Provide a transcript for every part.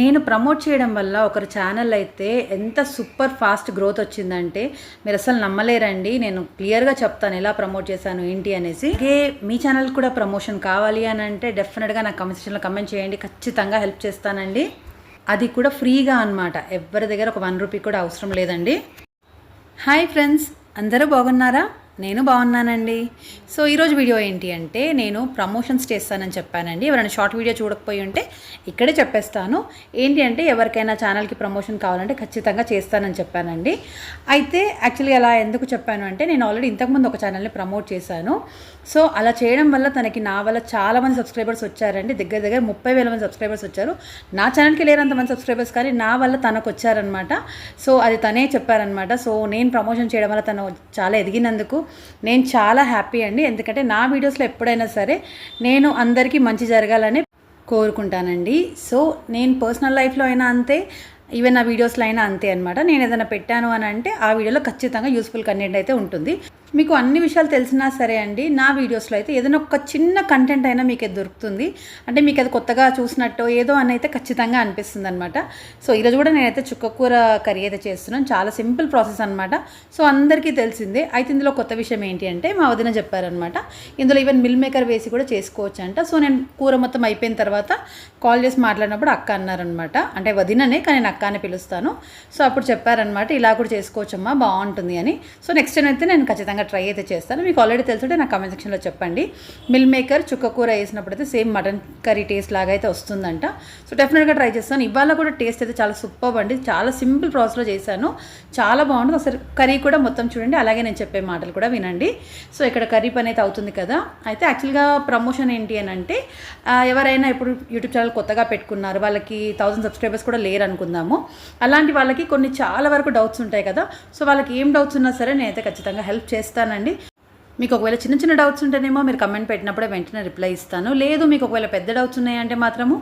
నేను ప్రమోట్ చేయడం వల్ల ఒకరి ఛానల్ అయితే ఎంత సూపర్ ఫాస్ట్ గ్రోత్ వచ్చిందంటే మీరు అసలు నమ్మలేరండి. నేను క్లియర్గా చెప్తాను ఎలా ప్రమోట్ చేశాను ఏంటి అనేసి. ఏ మీ ఛానల్ కూడా ప్రమోషన్ కావాలి అని అంటే డెఫినెట్గా నాకు కమెంట్ సెక్షన్లో కమెంట్ చేయండి. ఖచ్చితంగా హెల్ప్ చేస్తానండి. అది కూడా ఫ్రీగా అనమాట ఎవరి దగ్గర ఒక వన్ రూపీ కూడా అవసరం లేదండి. హాయ్ ఫ్రెండ్స్ అందరూ బాగున్నారా? నేను బాగున్నానండి. సో ఈరోజు వీడియో ఏంటి అంటే నేను ప్రమోషన్స్ చేస్తానని చెప్పానండి. ఎవరైనా షార్ట్ వీడియో చూడకపోయి ఉంటే ఇక్కడే చెప్పేస్తాను. ఏంటి అంటే ఎవరికైనా ఛానల్కి ప్రమోషన్ కావాలంటే ఖచ్చితంగా చేస్తానని చెప్పానండి. అయితే యాక్చువల్లీ అలా ఎందుకు చెప్పాను అంటే నేను ఆల్రెడీ ఇంతకుముందు ఒక ఛానల్ని ప్రమోట్ చేశాను. సో అలా చేయడం వల్ల తనకి నా వల్ల చాలా మంది సబ్స్క్రైబర్స్ వచ్చారండి. దగ్గర దగ్గర ముప్పై వేల మంది సబ్స్క్రైబర్స్ వచ్చారు. నా ఛానల్కి లేరంత మంది సబ్స్క్రైబర్స్ కానీ నా వల్ల తనకు వచ్చారనమాట సో అది తనే చెప్పారనమాట సో నేను ప్రమోషన్ చేయడం వల్ల తను చాలా ఎదిగినందుకు నేను చాలా హ్యాపీ అండి. ఎందుకంటే నా వీడియోస్లో ఎప్పుడైనా సరే నేను అందరికీ మంచి జరగాలని కోరుకుంటానండి. సో నేను పర్సనల్ లైఫ్లో అయినా అంతే ఈవెన్ నా వీడియోస్లో అయినా అంతే అనమాట నేను ఏదైనా పెట్టాను అని అంటే ఆ వీడియోలో ఖచ్చితంగా యూస్ఫుల్ కంటెంట్ అయితే ఉంటుంది. మీకు అన్ని విషయాలు తెలిసినా సరే అండి నా వీడియోస్లో అయితే ఏదైనా ఒక చిన్న కంటెంట్ అయినా మీకు అది దొరుకుతుంది. అంటే మీకు అది కొత్తగా చూసినట్టు ఏదో అని అయితే ఖచ్చితంగా అనిపిస్తుంది అనమాట సో ఈరోజు కూడా నేనైతే చుక్కకూర కర్రీ అయితే చేస్తున్నాను. చాలా సింపుల్ ప్రాసెస్ అనమాట సో అందరికీ తెలిసిందే. అయితే ఇందులో కొత్త విషయం ఏంటి అంటే మా వదిన చెప్పారనమాట ఇందులో ఈవెన్ మిల్ మేకర్ వేసి కూడా చేసుకోవచ్చు అంట సో నేను కూర మొత్తం అయిపోయిన తర్వాత కాల్ చేసి మాట్లాడినప్పుడు అక్క అన్నారనమాట అంటే వదిననే కానీ నేను అక్క అని పిలుస్తాను. సో అప్పుడు చెప్పారనమాట ఇలా కూడా చేసుకోవచ్చమ్మా బాగుంటుంది అని. సో నెక్స్ట్ టైం అయితే నేను ఖచ్చితంగా ట్రై అయితే చేస్తాను. మీకు ఆల్రెడీ తెలుసుంటే నా కామెంట్ సెక్షన్లో చెప్పండి. మిల్ మేకర్ చుక్క కూర వేసినప్పుడు అయితే సేమ్ మటన్ కర్రీ టేస్ట్ లాగా అయితే వస్తుందంట. సో డెఫినెట్గా ట్రై చేస్తాను. ఇవాళ కూడా టేస్ట్ అయితే చాలా సూపర్ అండి. చాలా సింపుల్ ప్రాసెస్లో చేశాను. చాలా బాగుంటుంది. ఒకసారి కర్రీ కూడా మొత్తం చూడండి. అలాగే నేను చెప్పే మాటలు కూడా వినండి. సో ఇక్కడ కర్రీ పని అయితే అవుతుంది కదా. అయితే యాక్చువల్గా ప్రమోషన్ ఏంటి అని అంటే ఎవరైనా ఇప్పుడు యూట్యూబ్ ఛానల్ కొత్తగా పెట్టుకున్నారు. వాళ్ళకి థౌసండ్ సబ్స్క్రైబర్స్ కూడా లేరు అనుకుందాము. అలాంటి వాళ్ళకి కొన్ని చాలా వరకు డౌట్స్ ఉంటాయి కదా. సో వాళ్ళకి ఏం డౌట్స్ ఉన్నా సరే నేనైతే ఖచ్చితంగా హెల్ప్ చేస్తాను. చేస్తానండి మీకు ఒకవేళ చిన్న చిన్న డౌట్స్ ఉంటేనేమో మీరు కమెంట్ పెట్టినప్పుడే వెంటనే రిప్లై ఇస్తాను. లేదు మీకు ఒకవేళ పెద్ద డౌట్స్ ఉన్నాయంటే మాత్రము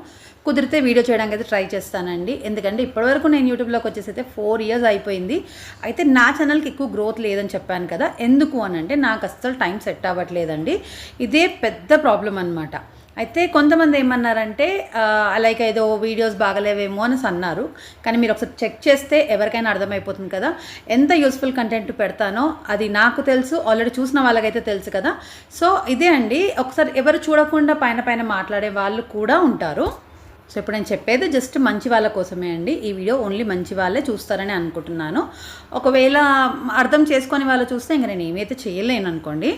కుదిరితే వీడియో చేయడానికి అయితే ట్రై చేస్తానండి. ఎందుకంటే ఇప్పటివరకు నేను యూట్యూబ్లోకి వచ్చేసి అయితే ఫోర్ ఇయర్స్ అయిపోయింది. అయితే నా ఛానల్కి ఎక్కువ గ్రోత్ లేదని చెప్పాను కదా. ఎందుకు అని అంటే నాకు అస్సలు టైం సెట్ అవ్వట్లేదండి. ఇదే పెద్ద ప్రాబ్లం అనమాట అయితే కొంతమంది ఏమన్నారంటే లైక్ ఏదో వీడియోస్ బాగలేవేమో అని అన్నారు. కానీ మీరు ఒకసారి చెక్ చేస్తే ఎవరికైనా అర్థమైపోతుంది కదా. ఎంత యూస్ఫుల్ కంటెంట్ పెడతానో అది నాకు తెలుసు ఆల్రెడీ చూసిన వాళ్ళకైతే తెలుసు కదా. సో ఇదే అండి. ఒకసారి ఎవరు చూడకుండా పైన పైన మాట్లాడే వాళ్ళు కూడా ఉంటారు. సో ఇప్పుడు నేను చెప్పేది జస్ట్ మంచి వాళ్ళ కోసమే అండి. ఈ వీడియో ఓన్లీ మంచి వాళ్ళే చూస్తారని అనుకుంటున్నాను. ఒకవేళ అర్థం చేసుకొని వాళ్ళు చూస్తే ఇంకా నేను ఏమైతే చేయలేను అనుకోండి.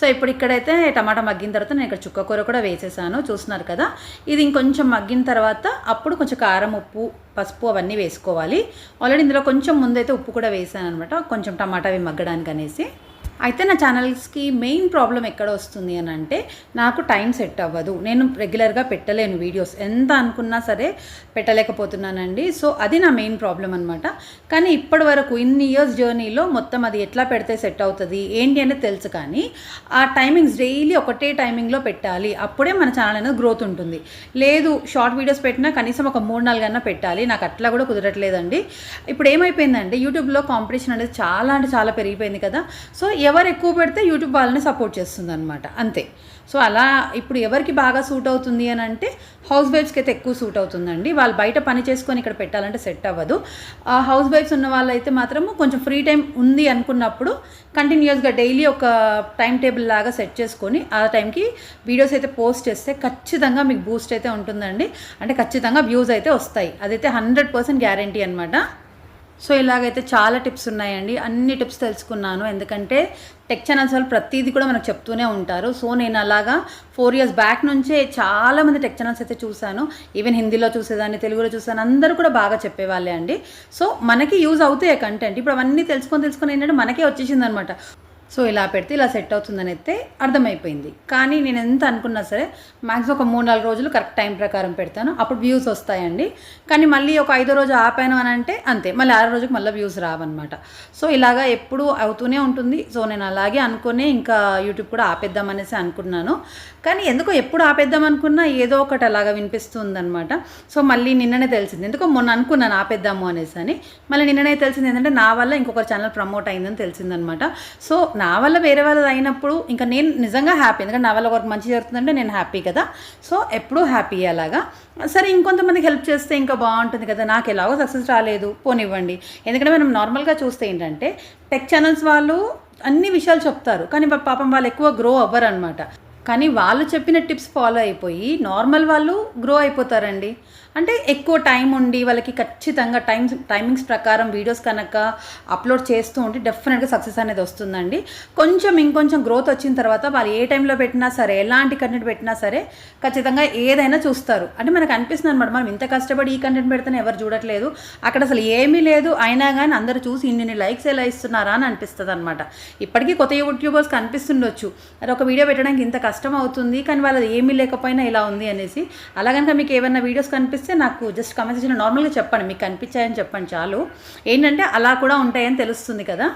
సో ఇప్పుడు ఇక్కడైతే టమాటా మగ్గిన తర్వాత నేను ఇక్కడ చుక్క కూర కూడా వేసేసాను. చూస్తున్నారు కదా? ఇది ఇంకొంచెం మగ్గిన తర్వాత అప్పుడు కొంచెం కారం ఉప్పు పసుపు అవన్నీ వేసుకోవాలి. ఆల్రెడీ ఇందులో కొంచెం ముందైతే ఉప్పు కూడా వేసాను అనమాట కొంచెం టమాటా అవి మగ్గడానికి అనేసి. అయితే నా ఛానల్స్కి మెయిన్ ప్రాబ్లం ఎక్కడ వస్తుంది అని అంటే నాకు టైం సెట్ అవ్వదు. నేను రెగ్యులర్గా పెట్టలేను వీడియోస్ ఎంత అనుకున్నా సరే పెట్టలేకపోతున్నానండి. సో అది నా మెయిన్ ప్రాబ్లం అనమాట కానీ ఇప్పటి వరకు ఇన్ని ఇయర్స్ జర్నీలో మొత్తం అది ఎట్లా పెడితే సెట్ అవుతుంది ఏంటి అనేది తెలుసు కానీ ఆ టైమింగ్స్ డైలీ ఒకటే టైమింగ్లో పెట్టాలి. అప్పుడే మన ఛానల్ అనేది గ్రోత్ ఉంటుంది. లేదు షార్ట్ వీడియోస్ పెట్టినా కనీసం ఒక మూడు నాలుగు అన్నా పెట్టాలి. నాకు అట్లా కూడా కుదరట్లేదండి. ఇప్పుడు ఏమైపోయిందంటే యూట్యూబ్లో కాంపిటీషన్ అనేది చాలా అంటే చాలా పెరిగిపోయింది కదా. సో ఎవరు ఎక్కువ పెడితే యూట్యూబ్ వాళ్ళని సపోర్ట్ చేస్తుంది అనమాట అంతే. సో అలా ఇప్పుడు ఎవరికి బాగా సూట్ అవుతుంది అని అంటే హౌస్ వైఫ్స్కి అయితే ఎక్కువ సూట్ అవుతుందండి. వాళ్ళు బయట పని చేసుకొని ఇక్కడ పెట్టాలంటే సెట్ అవ్వదు. ఆ హౌస్ వైఫ్స్ ఉన్న వాళ్ళైతే మాత్రము కొంచెం ఫ్రీ టైం ఉంది అనుకున్నప్పుడు కంటిన్యూస్గా డైలీ ఒక టైం టేబుల్ లాగా సెట్ చేసుకొని ఆ టైంకి వీడియోస్ అయితే పోస్ట్ చేస్తే ఖచ్చితంగా మీకు బూస్ట్ అయితే ఉంటుందండి. అంటే ఖచ్చితంగా వ్యూస్ అయితే వస్తాయి. అదైతే హండ్రెడ్ పర్సెంట్ గ్యారంటీ అనమాట సో ఇలాగైతే చాలా టిప్స్ ఉన్నాయండి. అన్ని టిప్స్ తెలుసుకున్నాను. ఎందుకంటే టెక్ ఛానల్స్ వాళ్ళు ప్రతిదీ కూడా మనకు చెప్తూనే ఉంటారు. సో నేను అలాగా ఫోర్ ఇయర్స్ బ్యాక్ నుంచే చాలా మంది టెక్ ఛానల్స్ అయితే చూశాను. ఈవెన్ హిందీలో చూసేదాన్ని తెలుగులో చూసాను అందరూ కూడా బాగా చెప్పేవాళ్ళే అండి. సో మనకి యూజ్ అవుతాయి కంటెంట్ ఇప్పుడు అవన్నీ తెలుసుకొని తెలుసుకొని ఏంటంటే మనకే వచ్చేసింది అనమాట సో ఇలా పెడితే ఇలా సెట్ అవుతుందని అయితే అర్థమైపోయింది. కానీ నేను ఎంత అనుకున్నా సరే మ్యాక్సిమం ఒక మూడు నాలుగు రోజులు కరెక్ట్ టైం ప్రకారం పెడతాను. అప్పుడు వ్యూస్ వస్తాయండి. కానీ మళ్ళీ ఒక ఐదో రోజు ఆపాను అని అంటే అంతే. మళ్ళీ ఆరో రోజుకి మళ్ళీ వ్యూస్ రావన్నమాట. సో ఇలాగా ఎప్పుడు అవుతూనే ఉంటుంది. సో నేను అలాగే అనుకునే ఇంకా యూట్యూబ్ కూడా ఆపేద్దాం అనేసి అనుకున్నాను. కానీ ఎందుకో ఎప్పుడు ఆపేద్దాం అనుకున్నా ఏదో ఒకటి అలాగా వినిపిస్తుందనమాట సో మళ్ళీ నిన్ననే తెలిసింది. ఎందుకో మొన్న అనుకున్నాను ఆపేద్దాము అనేసి అని. మళ్ళీ నిన్ననే తెలిసింది ఏంటంటే నా వల్ల ఇంకొక ఛానల్ ప్రమోట్ అయిందని తెలిసిందనమాట సో నా నా వల్ల వేరే వాళ్ళది అయినప్పుడు ఇంకా నేను నిజంగా హ్యాపీ ఎందుకంటే నా వల్ల ఒకరికి మంచి జరుగుతుందంటే నేను హ్యాపీ కదా. సో ఎప్పుడూ హ్యాపీ అలాగా. సరే ఇంకొంతమందికి హెల్ప్ చేస్తే ఇంకా బాగుంటుంది కదా. నాకు ఎలాగో సక్సెస్ రాలేదు పోనివ్వండి. ఎందుకంటే మనం నార్మల్గా చూస్తే ఏంటంటే టెక్ ఛానల్స్ వాళ్ళు అన్ని విషయాలు చెప్తారు. కానీ పాపం వాళ్ళు ఎక్కువ గ్రో అవ్వరు అనమాట కానీ వాళ్ళు చెప్పిన టిప్స్ ఫాలో అయిపోయి నార్మల్ వాళ్ళు గ్రో అయిపోతారండి. అంటే ఎక్కువ టైం ఉండి వాళ్ళకి ఖచ్చితంగా టైం టైమింగ్స్ ప్రకారం వీడియోస్ కనుక అప్లోడ్ చేస్తూ ఉంటే డెఫినెట్గా సక్సెస్ అనేది వస్తుందండి. కొంచెం ఇంకొంచెం గ్రోత్ వచ్చిన తర్వాత వాళ్ళు ఏ టైంలో పెట్టినా సరే ఎలాంటి కంటెంట్ పెట్టినా సరే ఖచ్చితంగా ఏదైనా చూస్తారు. అంటే మనకు అనిపిస్తుంది అనమాట మనం ఇంత కష్టపడి ఈ కంటెంట్ పెడితేనే ఎవరు చూడట్లేదు. అక్కడ అసలు ఏమీ లేదు అయినా కానీ అందరూ చూసి ఇన్ని లైక్స్ ఎలా ఇస్తున్నారా అని అనిపిస్తుంది అనమాట ఇప్పటికీ కొత్త యూట్యూబర్స్ కనిపిస్తుండొచ్చు. అది ఒక వీడియో పెట్టడానికి ఇంత కష్టం అవుతుంది కానీ వాళ్ళది ఏమీ లేకపోయినా ఇలా ఉంది అనేసి. అలా కనుక మీకు ఏమైనా వీడియోస్ కనిపిస్తే నాకు జస్ట్ కమెంట్ సెక్షన్లో నార్మల్గా చెప్పండి మీకు కనిపించాయని చెప్పండి చాలు. ఏంటంటే అలా కూడా ఉంటాయని తెలుస్తుంది కదా.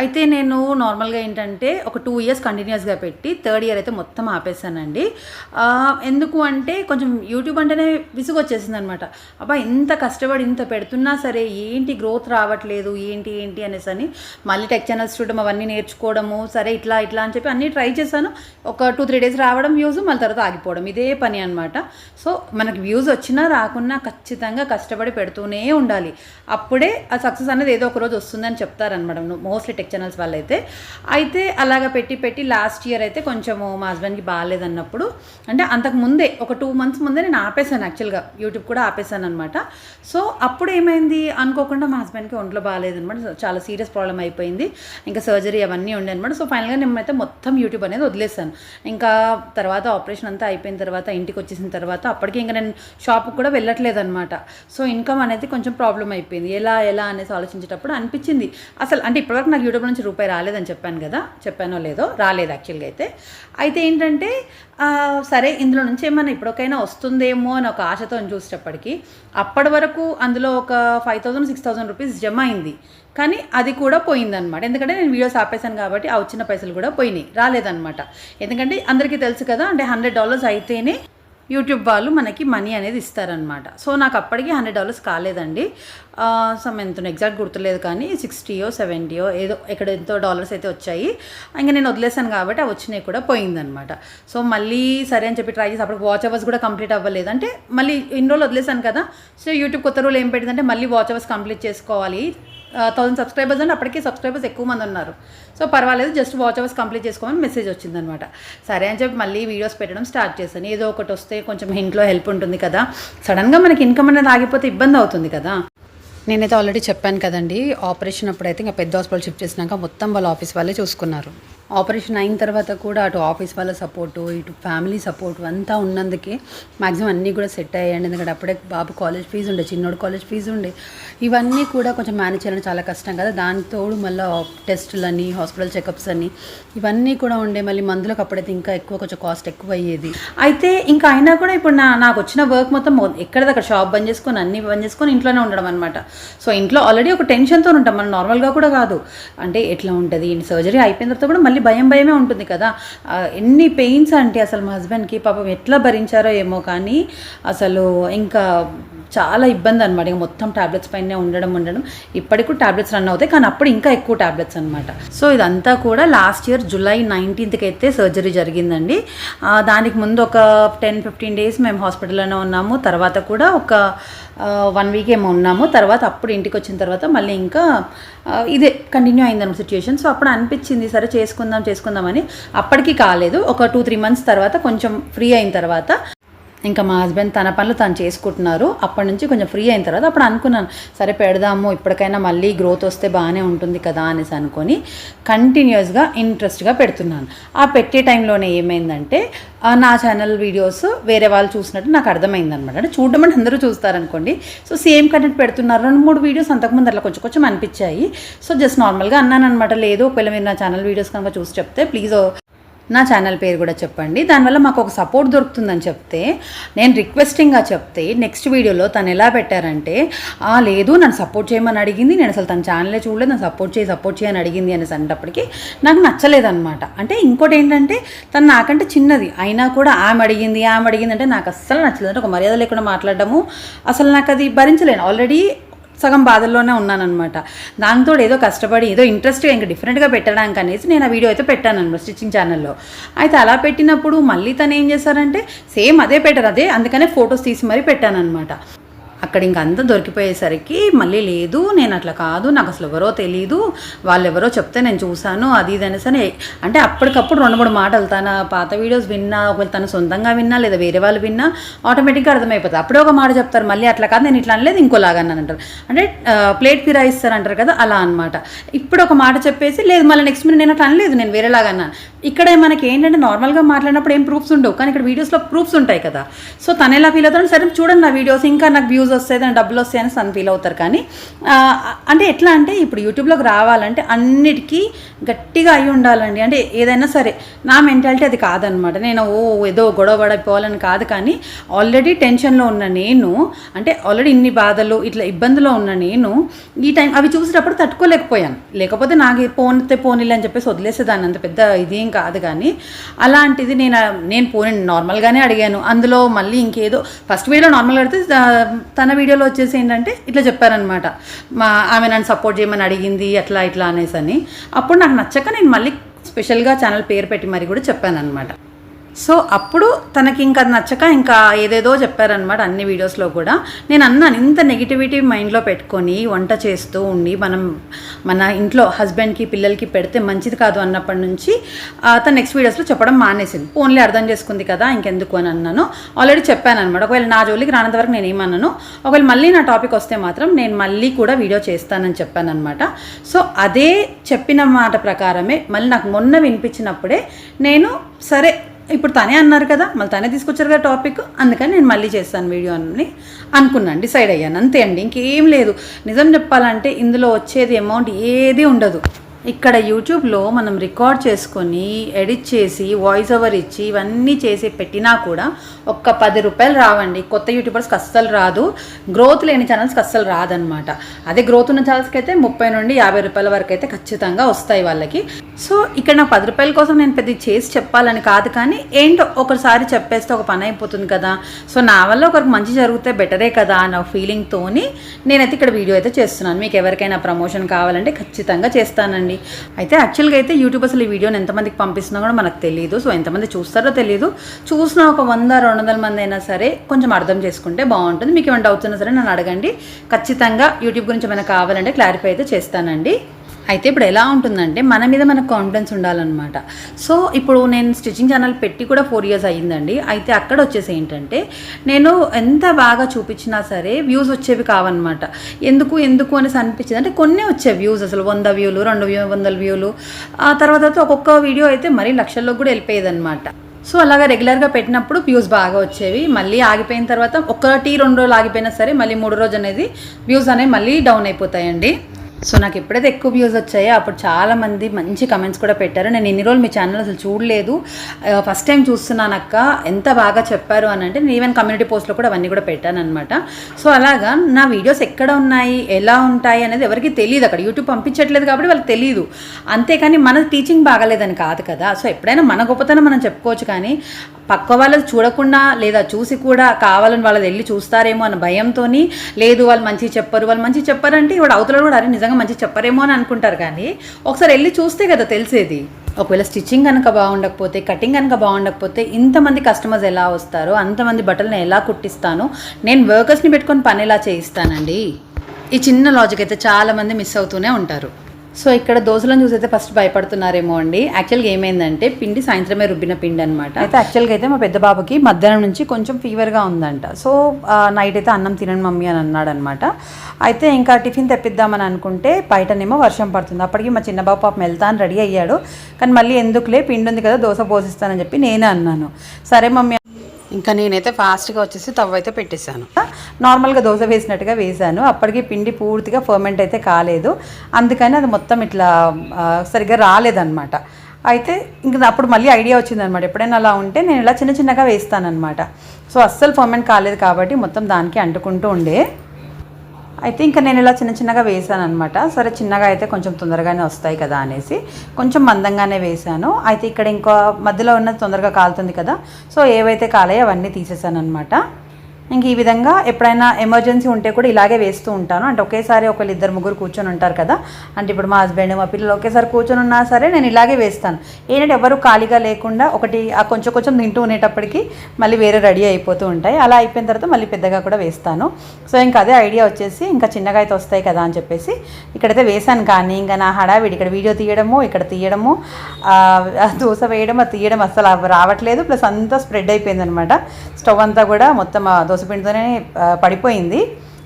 అయితే నేను నార్మల్గా ఏంటంటే ఒక టూ ఇయర్స్ కంటిన్యూస్గా పెట్టి థర్డ్ ఇయర్ అయితే మొత్తం ఆపేసానండి ఎందుకు అంటే కొంచెం యూట్యూబ్ అంటేనే విసుగు వచ్చేసింది అనమాట అబ్బా ఇంత కష్టపడి ఇంత పెడుతున్నా సరే ఏంటి గ్రోత్ రావట్లేదు ఏంటి ఏంటి అనేసి అని మళ్ళీ టెక్ ఛానల్స్ చూడడం అవన్నీ నేర్చుకోవడము సరే ఇట్లా ఇట్లా అని చెప్పి అన్నీ ట్రై చేశాను. ఒక టూ త్రీ డేస్ రావడం వ్యూస్ మళ్ళీ తర్వాత ఆగిపోవడం. ఇదే పని అనమాట. సో మనకి వ్యూస్ వచ్చినా రాకున్నా ఖచ్చితంగా కష్టపడి పెడుతూనే ఉండాలి. అప్పుడే ఆ సక్సెస్ అనేది ఏదో ఒక రోజు వస్తుందని చెప్తారనమాట. మోస్ట్లీ టెక్ ఛానల్స్ వాళ్ళైతే. అయితే అలాగ పెట్టి పెట్టి లాస్ట్ ఇయర్ అయితే కొంచెము మా హస్బెండ్కి బాగాలేదన్నప్పుడు అంటే అంతకు ముందే ఒక టూ మంత్స్ ముందే నేను ఆపేశాను యాక్చువల్గా యూట్యూబ్ కూడా ఆపేశాను అనమాట సో అప్పుడు ఏమైంది? అనుకోకుండా మా హస్బెండ్కి ఒంట్లో బాగాలేదనమాట చాలా సీరియస్ ప్రాబ్లం అయిపోయింది. ఇంకా సర్జరీ అవన్నీ ఉండే అనమాట సో ఫైనల్గా నేనైతే మొత్తం యూట్యూబ్ అనేది వదిలేసాను ఇంకా తర్వాత ఆపరేషన్ అంతా అయిపోయిన తర్వాత ఇంటికి వచ్చేసిన తర్వాత అప్పటికి ఇంకా నేను షాప్కి కూడా వెళ్ళట్లేదు అనమాట సో ఇన్కమ్ అనేది కొంచెం ప్రాబ్లం అయిపోయింది. ఎలా ఎలా అనేసి ఆలోచించేటప్పుడు అనిపించింది. అసలు అంటే ఇప్పటివరకు నాకు యూట్యూబ్ నుంచి రూపాయి రాలేదని చెప్పాను కదా చెప్పానో లేదో రాలేదు యాక్చువల్గా అయితే. అయితే ఏంటంటే సరే ఇందులో నుంచి ఏమైనా ఇప్పటికైనా వస్తుందేమో అని ఒక ఆశతో చూసేటప్పటికి అప్పటి వరకు అందులో ఒక five thousand six thousand rupees జమ అయింది. కానీ అది కూడా పోయిందనమాట ఎందుకంటే నేను వీడియోస్ ఆపేశాను కాబట్టి ఆ వచ్చిన పైసలు కూడా పోయినాయి రాలేదనమాట ఎందుకంటే అందరికీ తెలుసు కదా అంటే హండ్రెడ్ డాలర్స్ అయితేనే యూట్యూబ్ వాళ్ళు మనకి మనీ అనేది ఇస్తారనమాట సో నాకు అప్పటికి హండ్రెడ్ డాలర్స్ కాలేదండి. సమ్ ఎంత ఎగ్జాక్ట్ గుర్తులేదు కానీ సిక్స్టీయో సెవెంటీయో ఏదో ఎక్కడ ఎంతో డాలర్స్ అయితే వచ్చాయి. ఇంకా నేను వదిలేసాను కాబట్టి ఆ వచ్చినాయి కూడా పోయిందనమాట సో మళ్ళీ సరే అని చెప్పి ట్రై చేసి అప్పుడు వాచ్ అవర్స్ కూడా కంప్లీట్ అవ్వలేదు. అంటే మళ్ళీ ఇన్ని రోజులు వదిలేసాను కదా సో యూట్యూబ్ కొత్త రోజులు ఏం పెట్టిందంటే మళ్ళీ వాచ్ అవర్స్ కంప్లీట్ చేసుకోవాలి. థౌసండ్ సబ్స్క్రైబర్స్ అండ్ అప్పటికే సబ్స్క్రైబర్స్ ఎక్కువ మంది ఉన్నారు. సో పర్వాలేదు జస్ట్ వాచ్ అవర్స్ కంప్లీట్ చేసుకోమని మెసేజ్ వచ్చిందనమాట. సరే అని చెప్పి మళ్ళీ వీడియోస్ పెట్టడం స్టార్ట్ చేశాను. ఏదో ఒకటి వస్తే కొంచెం ఇంట్లో హెల్ప్ ఉంటుంది కదా. సడన్గా మనకి ఇన్కమ్ అనేది ఆగిపోతే ఇబ్బంది అవుతుంది కదా. నేనైతే ఆల్రెడీ చెప్పాను కదండి ఆపరేషన్ అప్పుడైతే ఇంకా పెద్ద హాస్పిటల్ షిఫ్ట్ చేసినాక మొత్తం వాళ్ళ ఆఫీస్ వాళ్ళే చూసుకున్నారు. ఆపరేషన్ అయిన తర్వాత కూడా అటు ఆఫీస్ వాళ్ళ సపోర్టు ఇటు ఫ్యామిలీ సపోర్టు అంతా ఉన్నందుకే మ్యాక్సిమం అన్నీ కూడా సెట్ అయ్యాయండి. ఎందుకంటే అప్పుడే బాబు కాలేజ్ ఫీజు ఉండే చిన్నోడు కాలేజ్ ఫీజు ఉండే. ఇవన్నీ కూడా కొంచెం మేనేజ్ చేయడం చాలా కష్టం కదా. దానితో మళ్ళీ టెస్టులని హాస్పిటల్ చెకప్స్ అని ఇవన్నీ కూడా ఉండే. మళ్ళీ మందులకు అప్పుడైతే ఇంకా ఎక్కువ కొంచెం కాస్ట్ ఎక్కువ అయ్యేది అయితే ఇంకా అయినా కూడా ఇప్పుడు నా నాకు వచ్చిన వర్క్ మొత్తం మొ- ఎక్కడిదక్కడ షాప్ బంద్ చేసుకొని అన్ని బంద్ చేసుకొని ఇంట్లోనే ఉండడం అనమాట సో ఇంట్లో ఆల్రెడీ ఒక టెన్షన్తో ఉంటాం. మనం నార్మల్గా కూడా కాదు. అంటే ఎట్లా ఉంటుంది? సర్జరీ అయిపోయిన తర్వాత కూడా మళ్ళీ భయం భయమే ఉంటుంది కదా. ఎన్ని పెయిన్స్ అంటే అసలు మా హస్బెండ్కి పాపం ఎట్లా భరించారో ఏమో కానీ అసలు ఇంకా చాలా ఇబ్బంది అనమాట ఇక మొత్తం టాబ్లెట్స్ పైనే ఉండడం ఉండడం. ఇప్పటికి కూడా టాబ్లెట్స్ రన్ అవుతాయి కానీ అప్పుడు ఇంకా ఎక్కువ ట్యాబ్లెట్స్ అనమాట సో ఇదంతా కూడా లాస్ట్ ఇయర్ జూలై నైన్టీన్త్కి అయితే సర్జరీ జరిగిందండి. దానికి ముందు ఒక టెన్ ఫిఫ్టీన్ డేస్ మేము హాస్పిటల్లోనే ఉన్నాము. తర్వాత కూడా ఒక వన్ వీక్ ఏమో ఉన్నాము. తర్వాత అప్పుడు ఇంటికి వచ్చిన తర్వాత మళ్ళీ ఇంకా ఇదే కంటిన్యూ అయిందన్నమాట సిచ్యువేషన్ సో అప్పుడు అనిపించింది సరే చేసుకుందాం చేసుకుందామని అప్పటికి కాలేదు. ఒక టూ త్రీ మంత్స్ తర్వాత కొంచెం ఫ్రీ అయిన తర్వాత ఇంకా మా హస్బెండ్ తన పనులు తను చేసుకుంటున్నారు. అప్పటి నుంచి కొంచెం ఫ్రీ అయిన తర్వాత అప్పుడు అనుకున్నాను సరే పెడదాము ఇప్పటికైనా మళ్ళీ గ్రోత్ వస్తే బాగానే ఉంటుంది కదా అనేసి అనుకొని కంటిన్యూస్గా ఇంట్రెస్ట్గా పెడుతున్నాను. ఆ పెట్టే టైంలోనే ఏమైందంటే నా ఛానల్ వీడియోస్ వేరే వాళ్ళు చూసినట్టు నాకు అర్థమైంది అనమాట అంటే చూడడం అంటే అందరూ చూస్తారనుకోండి. సో సేమ్ కంటెంట్ పెడుతున్నారు. రెండు మూడు వీడియోస్ అంతకుముందు అట్లా కొంచెం కొంచెం అనిపించాయి. సో జస్ట్ నార్మల్గా అన్నాను అనమాట లేదు ఒకవేళ మీరు నా ఛానల్ వీడియోస్ కనుక చూసి చెప్తే ప్లీజ్ నా ఛానల్ పేరు కూడా చెప్పండి. దానివల్ల మాకు ఒక సపోర్ట్ దొరుకుతుందని చెప్తే నేను రిక్వెస్టింగ్గా చెప్తే నెక్స్ట్ వీడియోలో తను ఎలా పెట్టారంటే "ఆ, లేదు నన్ను సపోర్ట్ చేయమని అడిగింది. నేను అసలు తన ఛానలే చూడలేదు. నన్ను సపోర్ట్ చేయి సపోర్ట్ చేయని అడిగింది అనేసి అనేటప్పటికి నాకు నచ్చలేదన్నమాట. అంటే ఇంకోటి ఏంటంటే తను నాకంటే చిన్నది. అయినా కూడా ఆమె అడిగింది ఆమె అడిగింది అంటే నాకు అస్సలు నచ్చలేదు. అంటే ఒక మర్యాద లేకుండా మాట్లాడడము అసలు నాకు అది భరించలేను. ఆల్రెడీ సగం బాధల్లోనే ఉన్నానన్నమాట. దాంతో ఏదో కష్టపడి ఏదో ఇంట్రెస్ట్గా ఇంకా డిఫరెంట్గా పెట్టడానికి అనేసి నేను ఆ వీడియో అయితే పెట్టాను అనమాట స్టిచ్చింగ్ ఛానల్లో. అయితే అలా పెట్టినప్పుడు మళ్ళీ తను ఏం చేశారంటే సేమ్ అదే పెట్టారు అదే అందుకనే ఫొటోస్ తీసి మరీ పెట్టాను అనమాట అక్కడ ఇంక అంతా దొరికిపోయేసరికి మళ్ళీ లేదు నేను అట్లా కాదు నాకు అసలు ఎవరో తెలియదు వాళ్ళు ఎవరో చెప్తే నేను చూశాను అది ఇది సరే అంటే అప్పటికప్పుడు రెండు మూడు మాటలు తన పాత వీడియోస్ విన్నా ఒకవేళ తను సొంతంగా విన్నా లేదా వేరే వాళ్ళు విన్నా ఆటోమేటిక్గా అర్థమైపోతుంది. అప్పుడే ఒక మాట చెప్తారు మళ్ళీ అట్లా కాదు నేను ఇట్లా అనలేదు ఇంకోలాగా అని అంటారు. అంటే ప్లేట్ ఫిరాయిస్తారు అంటారు కదా అలా అనమాట ఇప్పుడు ఒక మాట చెప్పేసి లేదు మళ్ళీ నెక్స్ట్ మినిట్ నేను అట్లా అనలేదు నేను వేరేలాగా అన్నాను. ఇక్కడ మనకి ఏంటంటే నార్మల్గా మాట్లాడినప్పుడు ఏం ప్రూఫ్స్ ఉండవు కానీ ఇక్కడ వీడియోస్లో ప్రూఫ్స్ ఉంటాయి కదా. సో తను ఎలా ఫీల్ అవుతాడు. సరే చూడండి నా వీడియోస్. ఇంకా నాకు వ్యూస్ వస్తాయి దాని డబ్బులు వస్తాయి అని తను ఫీల్ అవుతారు. కానీ అంటే ఎట్లా అంటే ఇప్పుడు యూట్యూబ్లోకి రావాలంటే అన్నిటికీ గట్టిగా అయి ఉండాలండి. అంటే ఏదైనా సరే నా మెంటాలిటీ అది కాదనమాట. నేను ఓ ఏదో గొడవ పడిపోవాలని కాదు. కానీ ఆల్రెడీ టెన్షన్లో ఉన్న నేను అంటే ఆల్రెడీ ఇన్ని బాధలు ఇట్లా ఇబ్బందులో ఉన్న నేను ఈ టైం అవి చూసేటప్పుడు తట్టుకోలేకపోయాను. లేకపోతే నాకు పోనితే పోనీలే అని చెప్పేసి వదిలేసేదాన్ని అంత పెద్ద ఇదేం కాదు కానీ అలాంటిది నేను నేను పోనీ నార్మల్గానే అడిగాను. అందులో మళ్ళీ ఇంకేదో ఫస్ట్ వీడియో నార్మల్గా అడిగితే తన వీడియోలో వచ్చేసి ఏంటంటే ఇట్లా చెప్పారనమాట మా ఆమె నన్ను సపోర్ట్ చేయమని అడిగింది అట్లా ఇట్లా అనేసి అని అప్పుడు నాకు నచ్చక నేను మళ్ళీ స్పెషల్గా ఛానల్ పేరు పెట్టి మరి కూడా చెప్పాను అనమాట సో అప్పుడు తనకి ఇంకా అది నచ్చక ఇంకా ఏదేదో చెప్పారనమాట అన్ని వీడియోస్లో కూడా. నేను అన్నాను ఇంత నెగిటివిటీ మైండ్లో పెట్టుకొని వంట చేస్తూ ఉండి మనం మన ఇంట్లో హస్బెండ్కి పిల్లలకి పెడితే మంచిది కాదు అన్నప్పటి నుంచి తన తను నెక్స్ట్ వీడియోస్లో చెప్పడం మానేసింది. ఓన్లీ అర్థం చేసుకుంది కదా ఇంకెందుకు అని అన్నాను. ఆల్రెడీ చెప్పాను అనమాట ఒకవేళ నా జోలికి రానంత వరకు నేను ఏమన్నాను? ఒకవేళ మళ్ళీ నా టాపిక్ వస్తే మాత్రం నేను మళ్ళీ కూడా వీడియో చేస్తానని చెప్పాను అనమాట సో అదే చెప్పిన మాట ప్రకారమే మళ్ళీ నాకు మొన్న వినిపించినప్పుడే నేను సరే ఇప్పుడు తనే అన్నారు కదా మళ్ళీ తనే తీసుకొచ్చారు కదా టాపిక్ అందుకని నేను మళ్ళీ చేస్తాను వీడియో అని అనుకున్నాను డిసైడ్ అయ్యాను. అంతే అండి ఇంకేం లేదు. నిజం చెప్పాలంటే ఇందులో వచ్చేది అమౌంట్ ఏది ఉండదు. ఇక్కడ యూట్యూబ్లో మనం రికార్డ్ చేసుకొని ఎడిట్ చేసి వాయిస్ ఓవర్ ఇచ్చి ఇవన్నీ చేసి పెట్టినా కూడా ఒక్క పది రూపాయలు రావండి. కొత్త యూట్యూబర్స్కి అస్సలు రాదు. గ్రోత్ లేని ఛానల్స్కి అస్సలు రాదనమాట అదే గ్రోత్ ఉన్న ఛానల్స్కి అయితే ముప్పై నుండి యాభై రూపాయల వరకు అయితే ఖచ్చితంగా వస్తాయి వాళ్ళకి. సో ఇక్కడ నాకు పది రూపాయల కోసం నేను పెద్ద చేసి చెప్పాలని కాదు కానీ ఏంటో ఒకసారి చెప్పేస్తే ఒక పని అయిపోతుంది కదా. సో నా వల్ల ఒకరికి మంచి జరిగితే బెటరే కదా అన్న ఫీలింగ్తోని నేనైతే ఇక్కడ వీడియో అయితే చేస్తున్నాను. మీకు ఎవరికైనా ప్రమోషన్ కావాలంటే ఖచ్చితంగా చేస్తానండి. అయితే యాక్చువల్గా అయితే యూట్యూబ్ అసలు ఈ వీడియోని ఎంతమందికి పంపిస్తున్నా కూడా మనకు తెలియదు సో ఎంతమంది చూస్తారో తెలియదు చూసిన ఒక వంద రెండు వందల మంది అయినా సరే కొంచెం అర్థం చేసుకుంటే బాగుంటుంది. మీకు ఏమైనా డౌట్స్ ఉన్నా సరే నన్ను అడగండి. ఖచ్చితంగా యూట్యూబ్ గురించి ఏమైనా కావాలంటే క్లారిఫై అయితే చేస్తానండి. అయితే ఇప్పుడు ఎలా ఉంటుందంటే మన మీద మనకు కాన్ఫిడెన్స్ ఉండాలన్నమాట. సో ఇప్పుడు నేను స్టిచ్చింగ్ ఛానల్ పెట్టి కూడా ఫోర్ ఇయర్స్ అయ్యిందండి. అయితే అక్కడ వచ్చేసి ఏంటంటే నేను ఎంత బాగా చూపించినా సరే వ్యూస్ వచ్చేవి కావన్నమాట. ఎందుకు ఎందుకు అనేసి అనిపించింది. అంటే కొన్ని వచ్చే వ్యూస్ అసలు. వంద వ్యూలు రెండు వ్యూ వందల వ్యూలు ఆ తర్వాత ఒక్కొక్క వీడియో అయితే మరీ లక్షల్లో కూడా వెళ్ళిపోయేదన్నమాట. సో అలాగా రెగ్యులర్గా పెట్టినప్పుడు వ్యూస్ బాగా వచ్చేవి. మళ్ళీ ఆగిపోయిన తర్వాత ఒకటి రెండు రోజులు ఆగిపోయినా సరే మళ్ళీ మూడు రోజు అనేది వ్యూస్ అనేవి మళ్ళీ డౌన్ అయిపోతాయండి. సో నాకు ఎప్పుడైతే ఎక్కువ వ్యూస్ వచ్చాయో అప్పుడు చాలా మంది మంచి కమెంట్స్ కూడా పెట్టారు. నేను ఎన్ని రోజులు మీ ఛానల్ అసలు చూడలేదు. ఫస్ట్ టైం చూస్తున్నానక్క ఎంత బాగా చెప్పారు అని అంటే నేను ఈవెన్ కమ్యూనిటీ పోస్ట్లో కూడా అవన్నీ కూడా పెట్టాను అనమాట సో అలాగా నా వీడియోస్ ఎక్కడ ఉన్నాయి? ఎలా ఉంటాయి అనేది ఎవరికి తెలియదు అక్కడ. యూట్యూబ్ పంపించట్లేదు కాబట్టి వాళ్ళకి తెలియదు అంతేకాని మన టీచింగ్ బాగాలేదని కాదు కదా. సో ఎప్పుడైనా మన గొప్పతనం మనం చెప్పుకోవచ్చు కానీ పక్క వాళ్ళది చూడకుండా లేదా చూసి కూడా కావాలని వాళ్ళది వెళ్ళి చూస్తారేమో అన్న భయంతో లేదు వాళ్ళు మంచిగా చెప్పరు వాళ్ళు మంచిగా చెప్పారంటే ఇవాడు అవతల కూడా అరే నిజంగా మంచిగా చెప్పరేమో అని అనుకుంటారు కానీ ఒకసారి వెళ్ళి చూస్తే కదా తెలిసేది. ఒకవేళ స్టిచ్చింగ్ కనుక బాగుండకపోతే కటింగ్ కనుక బాగుండకపోతే ఇంతమంది కస్టమర్స్ ఎలా వస్తారో అంతమంది బట్టలను ఎలా కుట్టిస్తాను నేను వర్కర్స్ని పెట్టుకొని పని ఎలా చేయిస్తానండి? ఈ చిన్న లాజిక్ అయితే చాలామంది మిస్ అవుతూనే ఉంటారు. సో ఇక్కడ దోశలను చూసి అయితే ఫస్ట్ భయపడుతున్నారేమో అండి. యాక్చువల్గా ఏమైందంటే పిండి సాయంత్రమే రుబ్బిన పిండి అనమాట అయితే యాక్చువల్గా అయితే మా పెద్ద బాబుకి మధ్యాహ్నం నుంచి కొంచెం ఫీవర్గా ఉందంట. సో నైట్ అయితే అన్నం తినని మమ్మీ అని అన్నాడనమాట అయితే ఇంకా టిఫిన్ తెప్పిద్దామని అనుకుంటే బయటనేమో వర్షం పడుతుంది. అప్పటికి మా చిన్న బాబు పాపం వెళ్తా అని రెడీ అయ్యాడు. కానీ మళ్ళీ ఎందుకులే పిండి ఉంది కదా దోశ పోసిస్తానని చెప్పి నేనే అన్నాను. సరే మమ్మీ ఇంకా నేనైతే ఫాస్ట్గా వచ్చేసి తవ్వ అయితే పెట్టేశాను. నార్మల్గా దోశ వేసినట్టుగా వేసాను అప్పటికి పిండి పూర్తిగా ఫర్మెంట్ అయితే కాలేదు. అందుకని అది మొత్తం ఇట్లా సరిగ్గా రాలేదన్నమాట. అయితే ఇంకా అప్పుడు మళ్ళీ ఐడియా వచ్చిందనమాట ఎప్పుడైనా అలా ఉంటే నేను ఇలా చిన్న చిన్నగా వేస్తానన్నమాట. సో అస్సలు ఫర్మెంట్ కాలేదు కాబట్టి మొత్తం దానికి అంటుకుంటూ ఉండే. అయితే ఇంకా నేను ఇలా చిన్న చిన్నగా వేసాను అనమాట సరే చిన్నగా అయితే కొంచెం తొందరగానే వస్తాయి కదా అనేసి కొంచెం మందంగానే వేసాను అయితే ఇక్కడ ఇంకో మధ్యలో ఉన్నది తొందరగా కాలుతుంది కదా. సో ఏవైతే కాలాయో అవన్నీ తీసేసాను అనమాట ఇంక ఈ విధంగా ఎప్పుడైనా ఎమర్జెన్సీ ఉంటే కూడా ఇలాగే వేస్తూ ఉంటాను. అంటే ఒకేసారి ఒకళ్ళు ఇద్దరు ముగ్గురు కూర్చొని ఉంటారు కదా. అంటే ఇప్పుడు మా హస్బెండ్ మా పిల్లలు ఒకేసారి కూర్చొని ఉన్నా సరే నేను ఇలాగే వేస్తాను. ఏంటంటే ఎవరు ఖాళీగా లేకుండా ఒకటి ఆ కొంచెం కొంచెం తింటూ ఉండేటప్పటికి మళ్ళీ వేరే రెడీ అయిపోతూ ఉంటాయి. అలా అయిపోయిన తర్వాత మళ్ళీ పెద్దగా కూడా వేస్తాను. సో ఇంకా అదే ఐడియా వచ్చేసి ఇంకా చిన్నగా అయితే వస్తాయి కదా అని చెప్పేసి ఇక్కడైతే వేశాను. కానీ ఇంకా నా హడావిడి ఇక్కడ వీడియో తీయడము ఇక్కడ తీయడము ఆ, దోశ వేయడం తీయడం అస్సలు రావట్లేదు. ప్లస్ అంతా స్ప్రెడ్ అయిపోయింది అనమాట స్టవ్ అంతా కూడా మొత్తం ఆ దోశ పిండితోనే పడిపోయింది.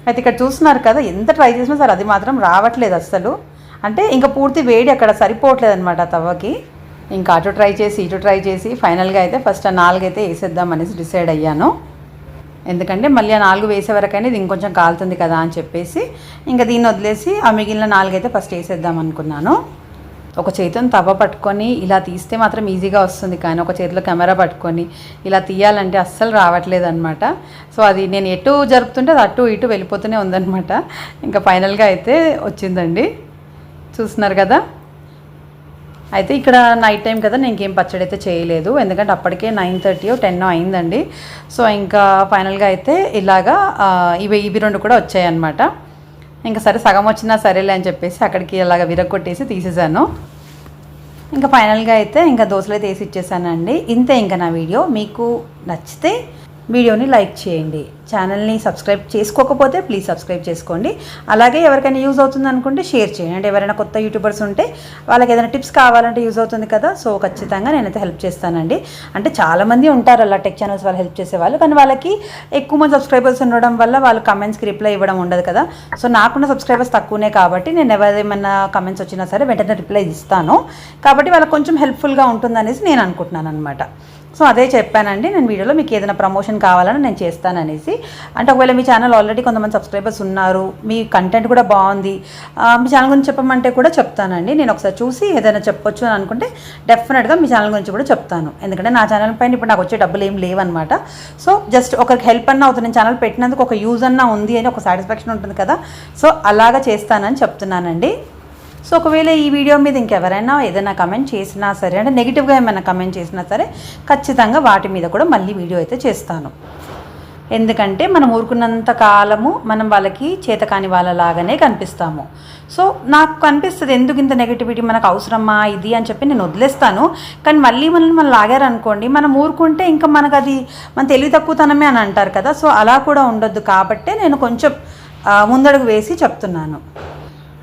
అయితే ఇక్కడ చూస్తున్నారు కదా ఎంత ట్రై చేసినా సరే అది మాత్రం రావట్లేదు అస్సలు. అంటే ఇంకా పూర్తి వేడి అక్కడ సరిపోవట్లేదు అనమాట తవ్వకి. ఇంకా అటు ట్రై చేసి ఇటు ట్రై చేసి ఫైనల్గా అయితే ఫస్ట్ ఆ నాలుగైతే వేసేద్దాం అనేసి డిసైడ్ అయ్యాను. ఎందుకంటే మళ్ళీ ఆ నాలుగు వేసే వరకు అనేది ఇంకొంచెం కాలుతుంది కదా అని చెప్పేసి ఇంకా దీన్ని వదిలేసి ఆ మిగిలిన నాలుగైతే ఫస్ట్ వేసేద్దాం అనుకున్నాను. ఒక చేతిని తవ్వ పట్టుకొని ఇలా తీస్తే మాత్రం ఈజీగా వస్తుంది కానీ ఒక చేతిలో కెమెరా పట్టుకొని ఇలా తీయాలంటే అస్సలు రావట్లేదు అనమాట సో అది నేను ఎటు జరుపుతుంటే అది అటు ఇటు వెళ్ళిపోతూనే ఉందనమాట ఇంకా ఫైనల్గా అయితే వచ్చిందండి. చూస్తున్నారు కదా? అయితే ఇక్కడ నైట్ టైం కదా నేను ఇంకేం పచ్చడి అయితే చేయలేదు. ఎందుకంటే అప్పటికే నైన్ థర్టీ టెన్ అయిందండి. సో ఇంకా ఫైనల్గా అయితే ఇలాగా ఇవి ఇవి రెండు కూడా వచ్చాయన్నమాట. ఇంకా సరే సగం వచ్చినా సరేలే అని చెప్పేసి అక్కడికి అలాగ విరగొట్టేసి తీసేసాను. ఇంకా ఫైనల్గా అయితే ఇంకా దోశలు అయితే వేసి ఇచ్చేసానండి. ఇంతే ఇంకా నా వీడియో. మీకు నచ్చితే వీడియోని లైక్ చేయండి. ఛానల్ని సబ్స్క్రైబ్ చేసుకోకపోతే ప్లీజ్ సబ్స్క్రైబ్ చేసుకోండి. అలాగే ఎవరికైనా యూజ్ అవుతుంది అనుకుంటే షేర్ చేయండి. అంటే ఎవరైనా కొత్త యూట్యూబర్స్ ఉంటే వాళ్ళకి ఏదైనా టిప్స్ కావాలంటే యూజ్ అవుతుంది కదా సో ఖచ్చితంగా నేనైతే హెల్ప్ చేస్తానండి. అంటే చాలామంది ఉంటారు అలా టెక్ ఛానల్స్ వాళ్ళు హెల్ప్ చేసేవాళ్ళు కానీ వాళ్ళకి ఎక్కువ మంది సబ్స్క్రైబర్స్ ఉండడం వల్ల వాళ్ళు కమెంట్స్కి రిప్లై ఇవ్వడం ఉండదు కదా. సో నాకున్న సబ్స్క్రైబర్స్ తక్కువనే కాబట్టి నేను ఎవరేమైనా కమెంట్స్ వచ్చినా సరే వెంటనే రిప్లై ఇస్తాను. కాబట్టి వాళ్ళకి కొంచెం హెల్ప్ఫుల్గా ఉంటుందనేసి నేను అనుకుంటున్నాను అనమాట సో అదే చెప్పానండి. నేను వీడియోలో మీకు ఏదైనా ప్రమోషన్ కావాలని నేను చేస్తాననేసి అంటే ఒకవేళ మీ ఛానల్ ఆల్రెడీ కొంతమంది సబ్స్క్రైబర్స్ ఉన్నారు మీ కంటెంట్ కూడా బాగుంది మీ ఛానల్ గురించి చెప్పమంటే కూడా చెప్తానండి. నేను ఒకసారి చూసి ఏదైనా చెప్పొచ్చు అని అనుకుంటే డెఫినెట్గా మీ ఛానల్ గురించి కూడా చెప్తాను. ఎందుకంటే నా ఛానల్ పైన ఇప్పుడు నాకు వచ్చే డబ్బులు ఏం లేవన్నమాట. సో జస్ట్ ఒకరికి హెల్ప్ అన్నా అవుతుంది. నేను ఛానల్ పెట్టినందుకు ఒక యూజ్ అన్నా ఉంది అని ఒక సాటిస్ఫాక్షన్ ఉంటుంది కదా. సో అలాగా చేస్తానని చెప్తున్నానండి. సో ఒకవేళ ఈ వీడియో మీద ఇంకెవరైనా ఏదైనా కమెంట్ చేసినా సరే అంటే నెగిటివ్గా ఏమైనా కమెంట్ చేసినా సరే ఖచ్చితంగా వాటి మీద కూడా మళ్ళీ వీడియో అయితే చేస్తాను. ఎందుకంటే మనం ఊరుకున్నంత కాలము మనం వాళ్ళకి చేతకాని వాళ్ళలాగానే కనిపిస్తాము. సో నాకు కనిపిస్తుంది ఎందుకు ఇంత నెగిటివిటీ మనకు అవసరమా ఇది అని చెప్పి నేను వదిలేస్తాను. కానీ మళ్ళీ మనల్ని మనం లాగారనుకోండి మనం ఊరుకుంటే ఇంకా మనకు అది మన తెలివి తక్కువతనమే అని అంటారు కదా. సో అలా కూడా ఉండొద్దు కాబట్టే నేను కొంచెం ముందడుగు వేసి చెప్తున్నాను.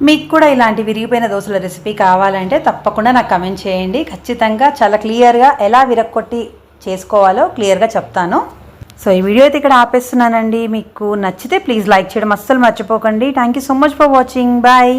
మీకు కూడా ఇలాంటి విరిగిపోయిన దోశల రెసిపీ కావాలంటే తప్పకుండా నాకు కమెంట్ చేయండి. ఖచ్చితంగా చాలా క్లియర్గా ఎలా విరక్కొట్టి చేసుకోవాలో క్లియర్గా చెప్తాను. సో ఈ వీడియో అయితే ఇక్కడ ఆపేస్తున్నానండి. మీకు నచ్చితే ప్లీజ్ లైక్ చేయడం అస్సలు మర్చిపోకండి. Thank you so much for watching bye